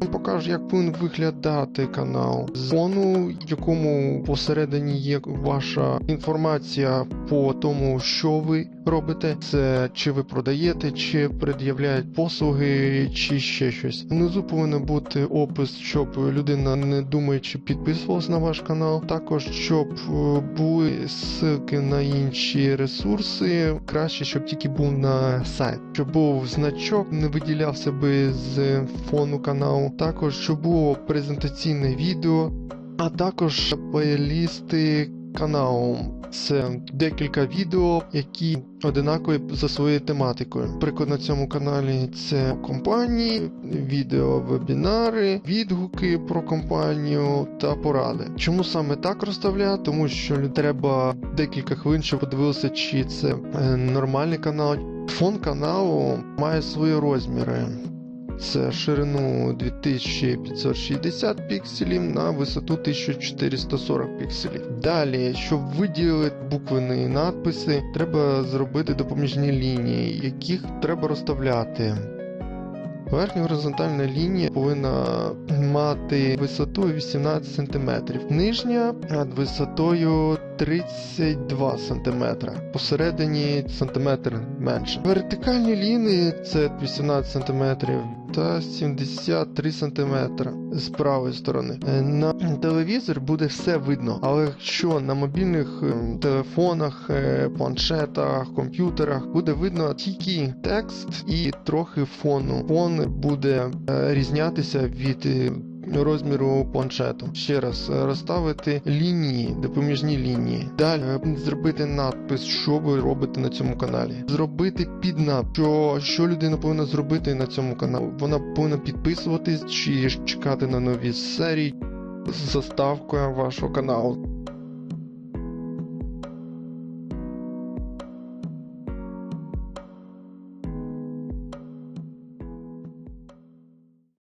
Вам покажу, як повинен виглядати канал з фону, в якому посередині є ваша інформація по тому, що ви робите. Це чи ви продаєте, чи пред'являють послуги, чи ще щось. Внизу повинен бути опис, щоб людина не думаючи підписувалась на ваш канал. Також щоб е, були ссылки на інші ресурси. Краще, щоб тільки був на сайт, щоб був значок, не виділявся би з фону каналу. Також щоб було презентаційне відео, а також плейлісти каналу. Це декілька відео, які одинакові за своєю тематикою. Приклад на цьому каналі це компанії, відео, вебінари, відгуки про компанію та поради. Чому саме так розставляти? Тому що треба декілька хвилин, щоб подивилися, чи це е, нормальний канал. Фон каналу має свої розміри. Це ширину 2560 пікселів на висоту 1440 пікселів. Далі, щоб виділити буквені надписи, треба зробити допоміжні лінії, яких треба розставляти. Верхня горизонтальна лінія повинна мати висоту 18 см, нижня над висотою 32 см, посередині сантиметр менше. Вертикальні лінії це 18 см та 73 см з правої сторони. Е, На телевізор буде все видно, але якщо на мобільних е, телефонах, е, планшетах, комп'ютерах буде видно тільки текст і трохи фону. Фон буде різнятися від розміру планшету. Ще раз е, розставити лінії, допоміжні лінії. Далі е, зробити надпис, що ви робите на цьому каналі. Зробити піднап, що, що людина повинна зробити на цьому каналі. Вона повинна підписуватись чи чекати на нові серії з заставкою вашого каналу.